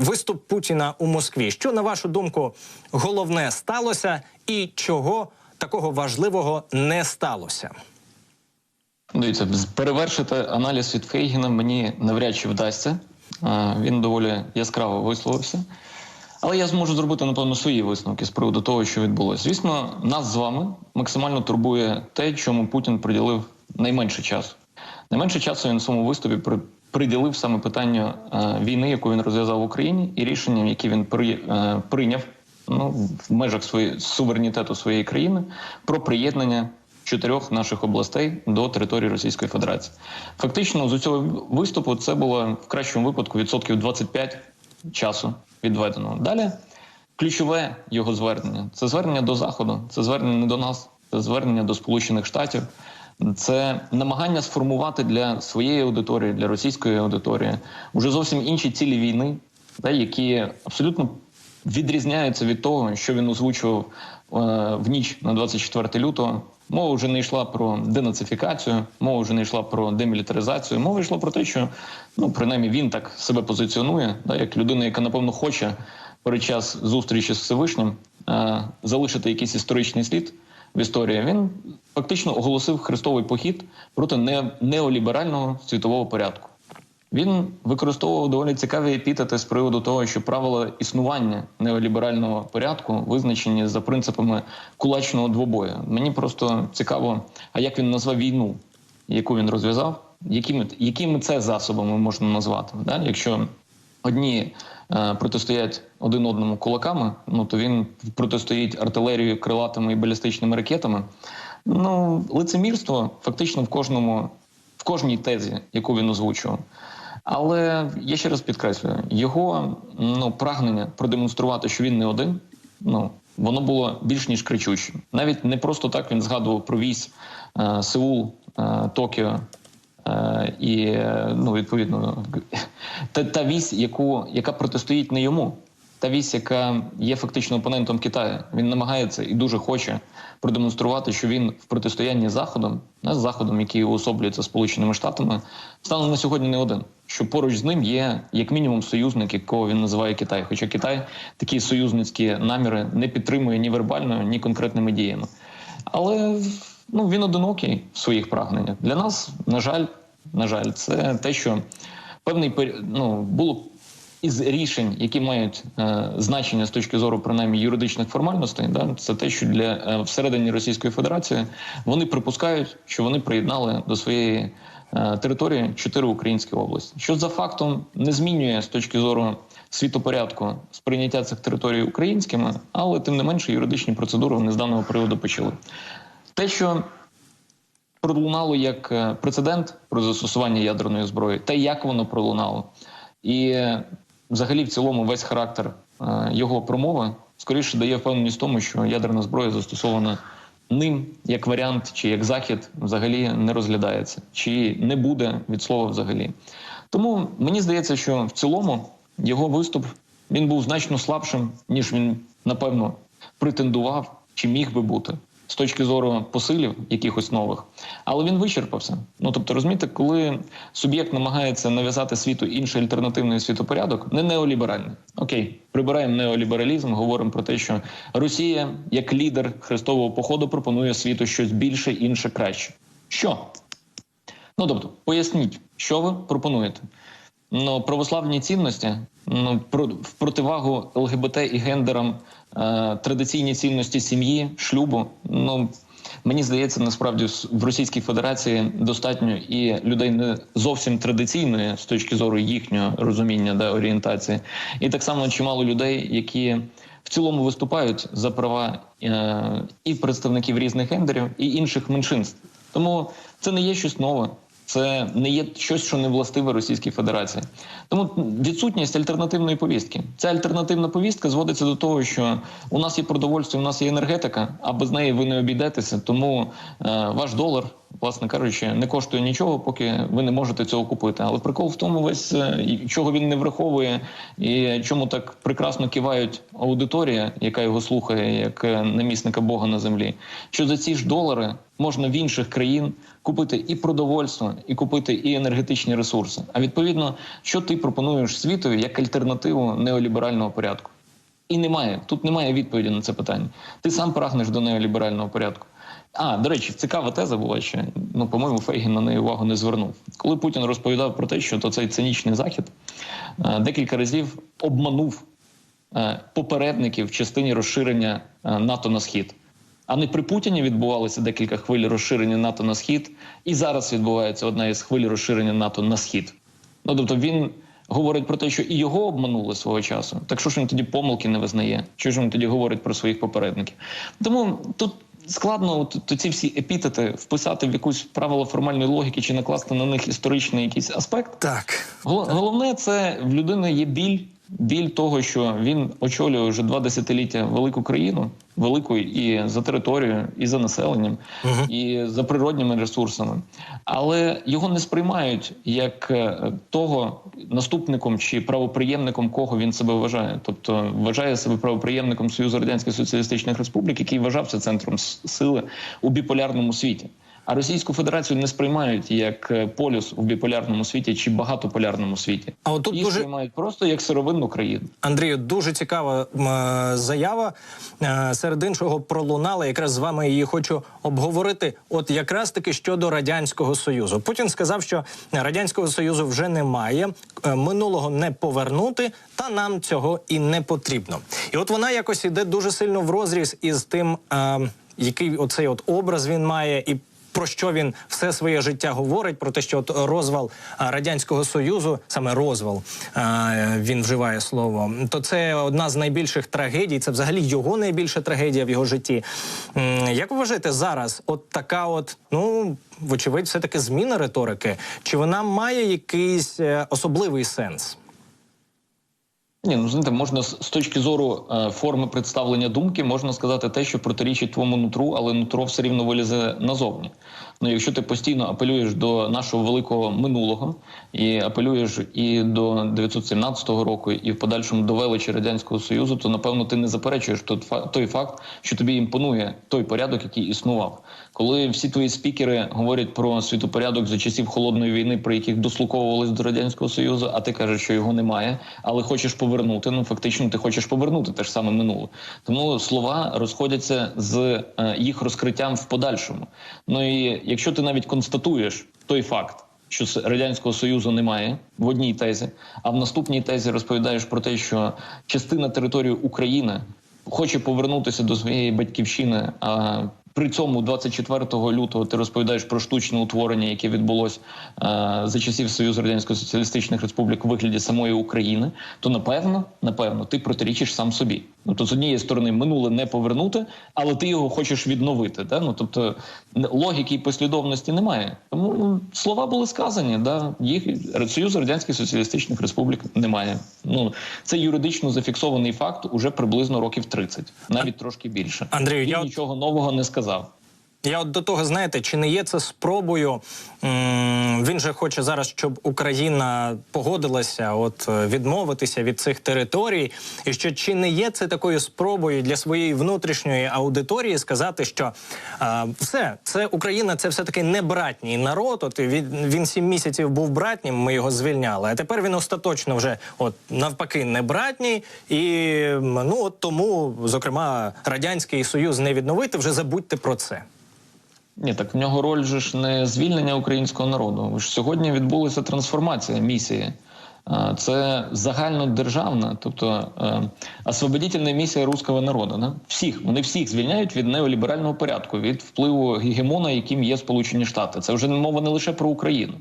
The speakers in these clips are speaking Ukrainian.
виступ Путіна у Москві. Що на вашу думку головне сталося, і чого такого важливого не сталося? Дивіться, перевершити аналіз від Фейгіна мені навряд чи вдасться. Е, Він доволі яскраво висловився. Але я зможу зробити, напевно, свої висновки з приводу того, що відбулося. Звісно, нас з вами максимально турбує те, чому Путін приділив найменше часу. Найменше часу він в своєму виступі приділив саме питанню е, війни, яку він розв'язав в Україні, і рішенням, які він е, прийняв ну, в межах своєї суверенітету своєї країни про приєднання чотирьох наших областей до території Російської Федерації. Фактично, з цього виступу це було в кращому випадку відсотків 25 часу відведено. Далі ключове його звернення це звернення до Заходу, це звернення не до нас, це звернення до Сполучених Штатів. Це намагання сформувати для своєї аудиторії, для російської аудиторії уже зовсім інші цілі війни, да, які абсолютно відрізняються від того, що він озвучував е, в ніч на 24 лютого. Мова вже не йшла про денацифікацію, мова вже не йшла про демілітаризацію. Мова йшла про те, що ну принаймні він так себе позиціонує, да, як людина, яка напевно хоче перед час зустрічі з Всевишнім е, залишити якийсь історичний слід в історії. Він фактично оголосив хрестовий похід проти не, неоліберального світового порядку. Він використовував доволі цікаві епітети з приводу того, що правила існування неоліберального порядку визначені за принципами кулачного двобою. Мені просто цікаво, а як він назвав війну, яку він розв'язав, якими, якими це засобами можна назвати? Да? Якщо одні е, протистоять один одному кулаками, ну то він протистоїть артилерією, крилатими і балістичними ракетами. Ну, лицемірство фактично в кожному, в кожній тезі, яку він озвучував. Але я ще раз підкреслюю, його ну, прагнення продемонструвати, що він не один, ну воно було більш ніж кричущим. Навіть не просто так він згадував про військ е, Сеул, е, Токіо. Е, і ну відповідно та, та вісь, яку яка протистоїть не йому, та вісь, яка є фактично опонентом Китаю. Він намагається і дуже хоче продемонструвати, що він в протистоянні з заходом, не з заходом, який уособлюється сполученими штатами, станом на сьогодні не один. Що поруч з ним є як мінімум союзник, якого він називає Китай. Хоча Китай такі союзницькі наміри не підтримує ні вербально, ні конкретними діями. Але ну він одинокий в своїх прагненнях. Для нас, на жаль, на жаль, це те, що певний ну, було із рішень, які мають е, значення з точки зору принаймні юридичних формальностей, да, це те, що для е, всередині Російської Федерації вони припускають, що вони приєднали до своєї е, території чотири українські області, що за фактом не змінює з точки зору світопорядку сприйняття цих територій українськими, але тим не менше юридичні процедури вони з даного приводу почали. Те, що пролунало як е, прецедент про застосування ядерної зброї, те, як воно пролунало, і е, взагалі, в цілому, весь характер е, його промови скоріше дає впевненість тому, що ядерна зброя застосована ним як варіант, чи як захід взагалі не розглядається, чи не буде від слова взагалі. Тому мені здається, що в цілому його виступ він був значно слабшим, ніж він напевно претендував чи міг би бути з точки зору посилів якихось нових, але він вичерпався. Ну тобто, розумієте, коли суб'єкт намагається нав'язати світу інший альтернативний світопорядок, не неоліберальний. Окей, прибираємо неолібералізм, говоримо про те, що Росія, як лідер хрестового походу, пропонує світу щось більше, інше, краще. Що? Ну тобто, поясніть, що ви пропонуєте. Ну, православні цінності, ну про в противагу ЛГБТ і гендерам, е, традиційні цінності сім'ї, шлюбу. Ну мені здається, насправді в Російській Федерації достатньо і людей не зовсім традиційної з точки зору їхнього розуміння да, орієнтації, і так само чимало людей, які в цілому виступають за права е, і представників різних гендерів, і інших меншинств. Тому це не є щось нове. Це не є щось, що не властиве Російській Федерації. Тому відсутність альтернативної повістки. Ця альтернативна повістка зводиться до того, що у нас є продовольство, у нас є енергетика, а без неї ви не обійдетеся. Тому е, ваш долар, власне кажучи, не коштує нічого, поки ви не можете цього купити. Але прикол в тому, весь е, чого він не враховує, і чому так прекрасно кивають аудиторія, яка його слухає, як е, намісника Бога на землі. Що за ці ж долари можна в інших країн купити і продовольство, і купити і енергетичні ресурси. А відповідно, що ти пропонуєш світові як альтернативу неоліберального порядку? І немає тут немає відповіді на це питання. Ти сам прагнеш до неоліберального порядку. А до речі, цікава теза була ще. Ну, по-моєму, Фейгін на неї увагу не звернув. Коли Путін розповідав про те, що то цей цинічний захід е, декілька разів обманув е, попередників в частині розширення е, НАТО на схід. А не при Путіні відбувалося декілька хвиль розширення НАТО на схід, і зараз відбувається одна із хвиль розширення НАТО на схід. Ну тобто він говорить про те, що і його обманули свого часу. Так що ж він тоді помилки не визнає? Що ж він тоді говорить про своїх попередників? Тому тут складно от, то ці всі епітети вписати в якусь правило формальної логіки чи накласти на них історичний якийсь аспект. Так. Головне, це в людини є біль, біль того, що він очолює вже два десятиліття велику країну, велику і за територією, і за населенням, і за природніми ресурсами, але його не сприймають як е, того наступником чи правоприємником, кого він себе вважає. Тобто вважає себе правоприємником Союзу радянських соціалістичних республік, який вважався центром сили у біполярному світі. А Російську Федерацію не сприймають як е, полюс у біполярному світі чи багатополярному світі. А от тут Її дуже сприймають просто як сировинну країну. Андрію, дуже цікава е, заява. Е, Серед іншого пролунала. Якраз з вами її хочу обговорити. От якраз таки щодо радянського союзу. Путін сказав, що радянського союзу вже немає, минулого не повернути, та нам цього і не потрібно. І от вона якось іде дуже сильно в розріз із тим, е, який оцей от образ він має і. Про що він все своє життя говорить? Про те, що от розвал радянського союзу, саме розвал він вживає слово. То це одна з найбільших трагедій. Це взагалі його найбільша трагедія в його житті. Як вважаєте зараз? От така, от ну вочевидь, все таки зміна риторики. Чи вона має якийсь е, особливий сенс? Ні, ну знаєте, можна з точки зору е, форми представлення думки, можна сказати те, що протирічить твоєму нутру, але нутро все рівно вилізе назовні. Ну, якщо ти постійно апелюєш до нашого великого минулого і апелюєш і до 917 року, і в подальшому до величі радянського союзу, то напевно ти не заперечуєш той факт, що тобі імпонує той порядок, який існував. Коли всі твої спікери говорять про світопорядок за часів холодної війни, при яких дослуковувались до радянського союзу, а ти кажеш, що його немає, але хочеш повернути. Ну фактично, ти хочеш повернути те ж саме минуле. Тому слова розходяться з е, їх розкриттям в подальшому. Ну і якщо ти навіть констатуєш той факт. Що радянського союзу немає в одній тезі, а в наступній тезі розповідаєш про те, що частина території України хоче повернутися до своєї батьківщини. А при цьому 24 лютого ти розповідаєш про штучне утворення, яке відбулось е, за часів Союзу радянських соціалістичних республік у вигляді самої України. То напевно, напевно, ти протирічиш сам собі. Ну то з однієї сторони минуле не повернути, але ти його хочеш відновити. Да? Ну тобто логіки і послідовності немає. Тому ну, слова були сказані. Да? Їх Союзу радянських соціалістичних республік немає. Ну це юридично зафіксований факт уже приблизно років 30, навіть трошки більше. Андрію, я нічого нового не сказав. casal. Я от до того, знаєте, чи не є це спробою? Він же хоче зараз, щоб Україна погодилася, от е, відмовитися від цих територій, і що чи не є це такою спробою для своєї внутрішньої аудиторії сказати, що а, все, це Україна, це все таки не братній народ. От він, він сім місяців був братнім, ми його звільняли. А тепер він остаточно вже от навпаки не братній, і ну от тому, зокрема, радянський союз не відновити. Вже забудьте про це. Ні, так в нього роль же ж не звільнення українського народу. Ж сьогодні відбулася трансформація місії. Це загальнодержавна, тобто е, освободительна місія руського народу. Да? Всіх вони всіх звільняють від неоліберального порядку, від впливу гегемона, яким є Сполучені Штати. Це вже мова не лише про Україну.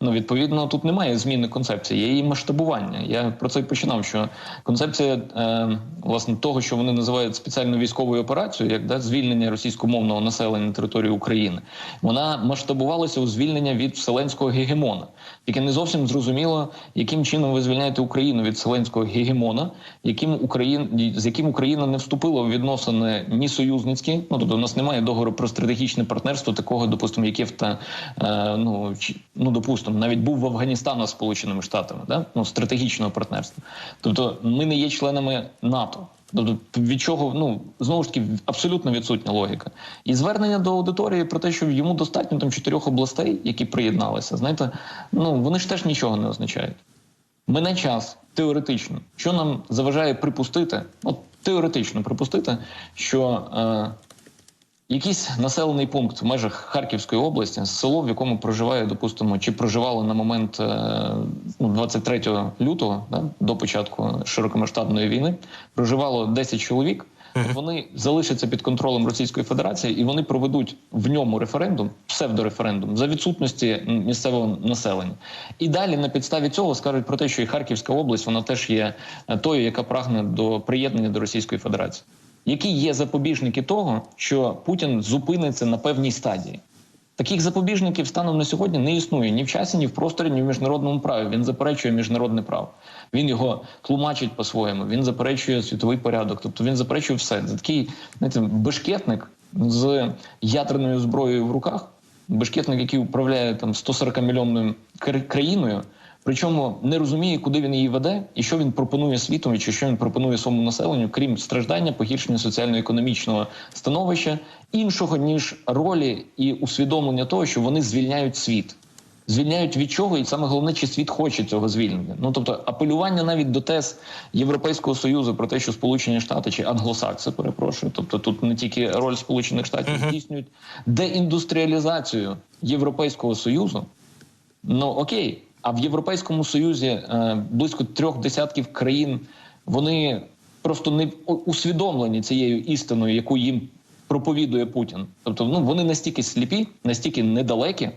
Ну, відповідно, тут немає зміни концепції, є її масштабування. Я про це й починав. Що концепція е, власне того, що вони називають спеціальною військовою операцією, як да, звільнення російськомовного населення на території України, вона масштабувалася у звільнення від вселенського гегемона. Тільки не зовсім зрозуміло, яким чином ви звільняєте Україну від вселенського гегемона, яким Україн, з яким Україна не вступила в відносини ні союзницькі. Ну тобто, у нас немає договору про стратегічне партнерство, такого, допустимо, яке в та е, ну ну допустимо, навіть був в Афганістану з Сполученими Штатами, да? ну стратегічного партнерства. Тобто, ми не є членами НАТО. Тобто від чого ну знову ж таки абсолютно відсутня логіка. І звернення до аудиторії про те, що йому достатньо там чотирьох областей, які приєдналися, знаєте, ну вони ж теж нічого не означають. Мене час теоретично, що нам заважає припустити, от теоретично припустити, що е, якийсь населений пункт в межах Харківської області, село, в якому проживає, допустимо, чи проживало на момент е, ну, 23 лютого, да, до початку широкомасштабної війни, проживало 10 чоловік. Вони залишаться під контролем Російської Федерації і вони проведуть в ньому референдум, псевдореферендум, за відсутності місцевого населення. І далі на підставі цього скажуть про те, що і Харківська область вона теж є е, тою, яка прагне до приєднання до Російської Федерації. Які є запобіжники того, що Путін зупиниться на певній стадії? Таких запобіжників станом на сьогодні не існує ні в часі, ні в просторі, ні в міжнародному праві. Він заперечує міжнародне право. Він його тлумачить по-своєму. Він заперечує світовий порядок. Тобто він заперечує все. Це такий знаєте, бешкетник з ядерною зброєю в руках. Бешкетник, який управляє там 140 мільйонною країною. Причому не розуміє, куди він її веде, і що він пропонує світові, чи що він пропонує своєму населенню, крім страждання, погіршення соціально-економічного становища, іншого ніж ролі і усвідомлення того, що вони звільняють світ. Звільняють від чого, і саме головне, чи світ хоче цього звільнення. Ну тобто, апелювання навіть до тез Європейського союзу про те, що Сполучені Штати чи англосакси, перепрошую, тобто тут не тільки роль Сполучених Штатів здійснюють деіндустріалізацію Європейського союзу. Ну окей, а в Європейському Союзі е, близько трьох десятків країн вони просто не усвідомлені цією істиною, яку їм проповідує Путін. Тобто, ну вони настільки сліпі, настільки недалекі,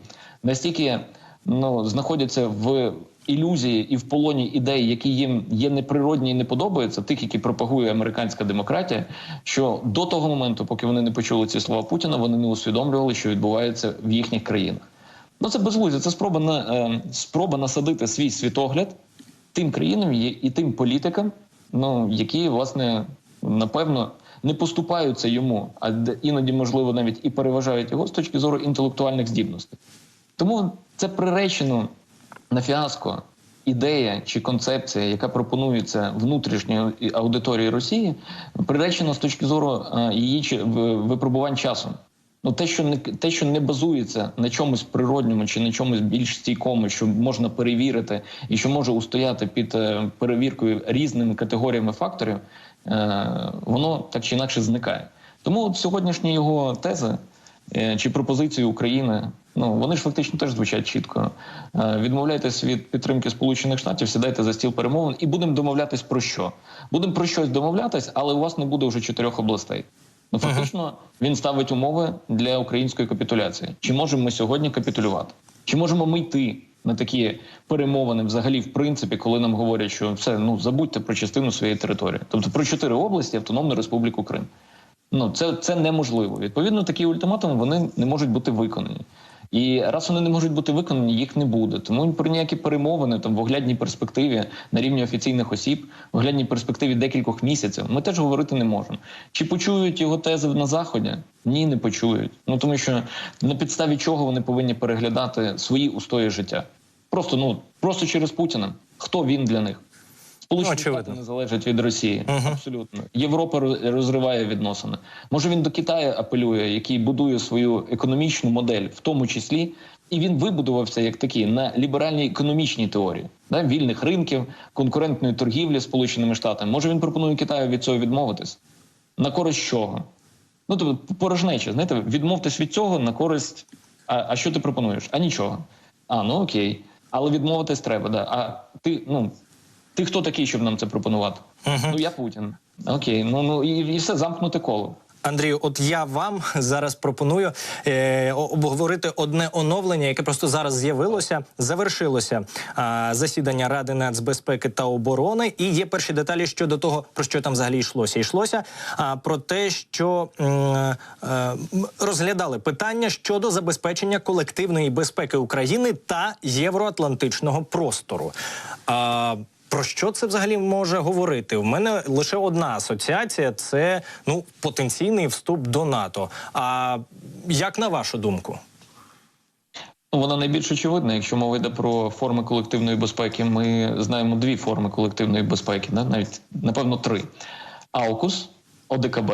настільки ну знаходяться в ілюзії і в полоні ідей, які їм є неприродні і не подобаються, тих, які пропагує американська демократія. Що до того моменту, поки вони не почули ці слова Путіна, вони не усвідомлювали, що відбувається в їхніх країнах. Ну це безглуздя. Це спроба на е, спроба насадити свій світогляд тим країнам і, тим політикам, ну які власне напевно не поступаються йому, а іноді можливо навіть і переважають його з точки зору інтелектуальних здібностей. Тому це приречено на фіаско ідея чи концепція, яка пропонується внутрішньої аудиторії Росії, приречено з точки зору е, її випробувань часом. Ну, те, що не те, що не базується на чомусь природньому чи на чомусь більш стійкому, що можна перевірити і що може устояти під е, перевіркою різними категоріями факторів, е, воно так чи інакше зникає. Тому от сьогоднішні його тези е, чи пропозиції України, ну вони ж фактично теж звучать чітко. Відмовляйтесь від підтримки Сполучених Штатів, сідайте за стіл перемовин і будемо домовлятись про що? Будемо про щось домовлятись, але у вас не буде вже чотирьох областей. Ну фактично він ставить умови для української капітуляції. Чи можемо ми сьогодні капітулювати? Чи можемо ми йти на такі перемовини взагалі, в принципі, коли нам говорять, що все ну забудьте про частину своєї території, тобто про чотири області Автономну Республіку Крим? Ну це, це неможливо. Відповідно, такі ультиматуми вони не можуть бути виконані. І раз вони не можуть бути виконані, їх не буде. Тому про ніякі перемовини там в оглядній перспективі на рівні офіційних осіб, в оглядній перспективі декількох місяців, ми теж говорити не можемо. Чи почують його тези на заході? Ні, не почують. Ну тому що на підставі чого вони повинні переглядати свої устої життя? Просто ну просто через Путіна. Хто він для них? Сполучені Ну. Штати не залежать від Росії. Абсолютно. Європа роз- розриває відносини. Може він до Китаю апелює, який будує свою економічну модель, в тому числі, і він вибудувався як такий на ліберальній економічній теорії да, вільних ринків, конкурентної торгівлі з Сполученими Штатами. Може він пропонує Китаю від цього відмовитись? На користь чого? Ну тобто порожнеча, знаєте, відмовтесь від цього на користь. А, а що ти пропонуєш? А нічого. А, ну окей. Але відмовитись треба, да. А ти, ну, ти хто такий, щоб нам це пропонувати? Ну я Путін. Окей, ну ну і, і все замкнуте коло. Андрію, от я вам зараз пропоную е, обговорити одне оновлення, яке просто зараз з'явилося. Завершилося а, засідання Ради нацбезпеки та оборони, і є перші деталі щодо того, про що там взагалі йшлося. Йшлося а, про те, що м, е, розглядали питання щодо забезпечення колективної безпеки України та євроатлантичного простору. А, про що це взагалі може говорити? У мене лише одна асоціація це ну потенційний вступ до НАТО. А як на вашу думку? Ну, Вона найбільш очевидна. Якщо мова йде про форми колективної безпеки, ми знаємо дві форми колективної безпеки, навіть напевно три. АУКУС, ОДКБ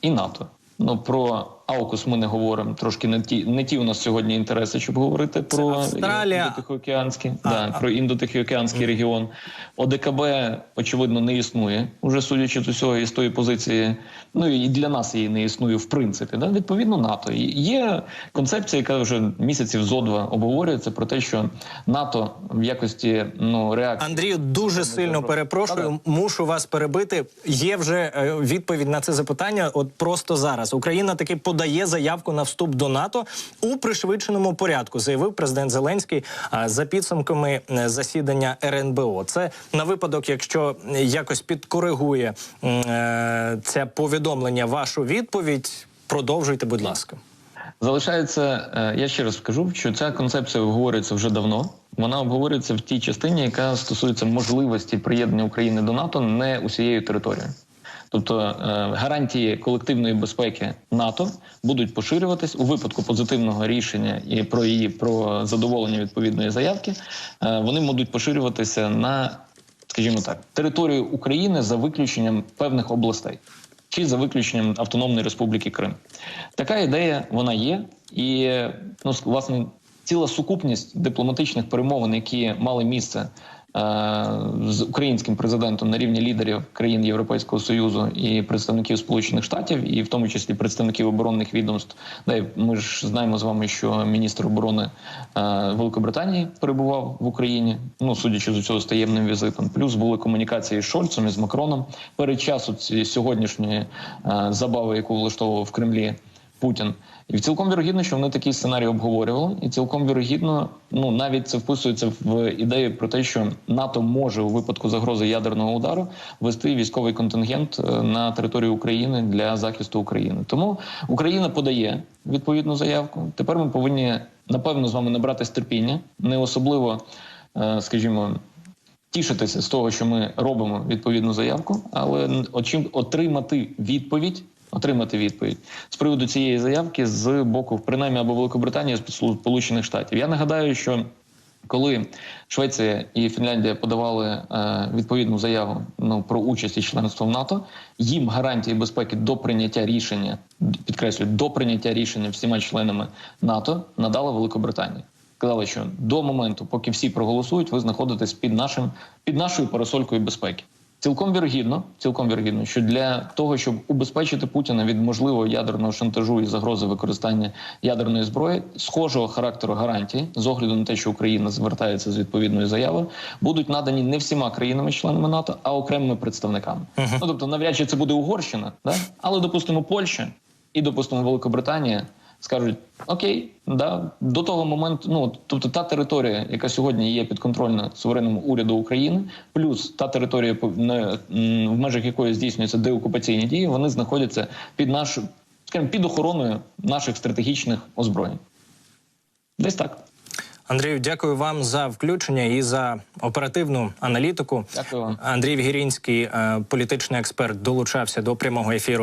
і НАТО. Ну про АУКУС ми не говоримо. Трошки не ті, не ті у нас сьогодні інтереси, щоб говорити про Австралія. індотихоокеанський, да, про індотихоокеанський регіон. ОДКБ, очевидно, не існує, уже судячи з усього і з тої позиції. Ну і для нас її не існує в принципі. Да? Відповідно, НАТО. Є концепція, яка вже місяців зо два обговорюється про те, що НАТО в якості ну реакції. Андрію, дуже сильно перепрошую. Мушу вас перебити. Є вже е, відповідь на це запитання. От просто зараз Україна таки подає заявку на вступ до НАТО у пришвидшеному порядку, заявив президент Зеленський за підсумками е, засідання РНБО. Це на випадок, якщо якось підкоригує е, це повідомлення вашу відповідь. Продовжуйте, будь ласка. Залишається, е, я ще раз скажу, що ця концепція обговорюється вже давно. Вона обговорюється в тій частині, яка стосується можливості приєднання України до НАТО не усією територією. Тобто е, гарантії колективної безпеки НАТО будуть поширюватись у випадку позитивного рішення і про її про задоволення відповідної заявки. е, Вони будуть поширюватися на, скажімо так, територію України за виключенням певних областей чи за виключенням Автономної Республіки Крим. Така ідея вона є, і ну власне ціла сукупність дипломатичних перемовин, які мали місце з українським президентом на рівні лідерів країн Європейського союзу і представників Сполучених Штатів, і в тому числі представників оборонних відомств. Да, ми ж знаємо з вами, що міністр оборони е, Великобританії перебував в Україні. Ну судячи з цього з таємним візитом. Плюс були комунікації з Шольцем і з Макроном перед часу сьогоднішньої е, забави, яку влаштовував в Кремлі Путін. І цілком вірогідно, що вони такий сценарій обговорювали, і цілком вірогідно, ну навіть це вписується в ідею про те, що НАТО може у випадку загрози ядерного удару вести військовий контингент е, на територію України для захисту України. Тому Україна подає відповідну заявку. Тепер ми повинні напевно з вами набратись терпіння, не особливо, е, скажімо. Тішитися з того, що ми робимо відповідну заявку, але отримати відповідь отримати відповідь з приводу цієї заявки з боку, принаймні або Великобританії, Сполучених Штатів. Я нагадаю, що коли Швеція і Фінляндія подавали е, відповідну заяву ну про участь і членство в НАТО, їм гарантії безпеки до прийняття рішення, підкреслюю, до прийняття рішення всіма членами НАТО надала Великобританія. Сказали, що до моменту, поки всі проголосують, ви знаходитесь під нашим під нашою парасолькою безпеки. Цілком вірогідно, цілком вірогідно, що для того, щоб убезпечити Путіна від можливого ядерного шантажу і загрози використання ядерної зброї, схожого характеру гарантії, з огляду на те, що Україна звертається з відповідною заявою, будуть надані не всіма країнами-членами НАТО, а окремими представниками. Ну тобто, навряд чи це буде Угорщина, да? але допустимо Польща і допустимо Великобританія. Скажуть окей, да до того моменту, ну тобто та територія, яка сьогодні є підконтрольна суверенному уряду України, плюс та територія, в межах якої здійснюються деокупаційні дії, вони знаходяться під нашу, скажімо, під охороною наших стратегічних озброєнь. Десь так. Андрію, дякую вам за включення і за оперативну аналітику. Дякую вам. Андрій Вгірінський, е, політичний експерт, долучався до прямого ефіру.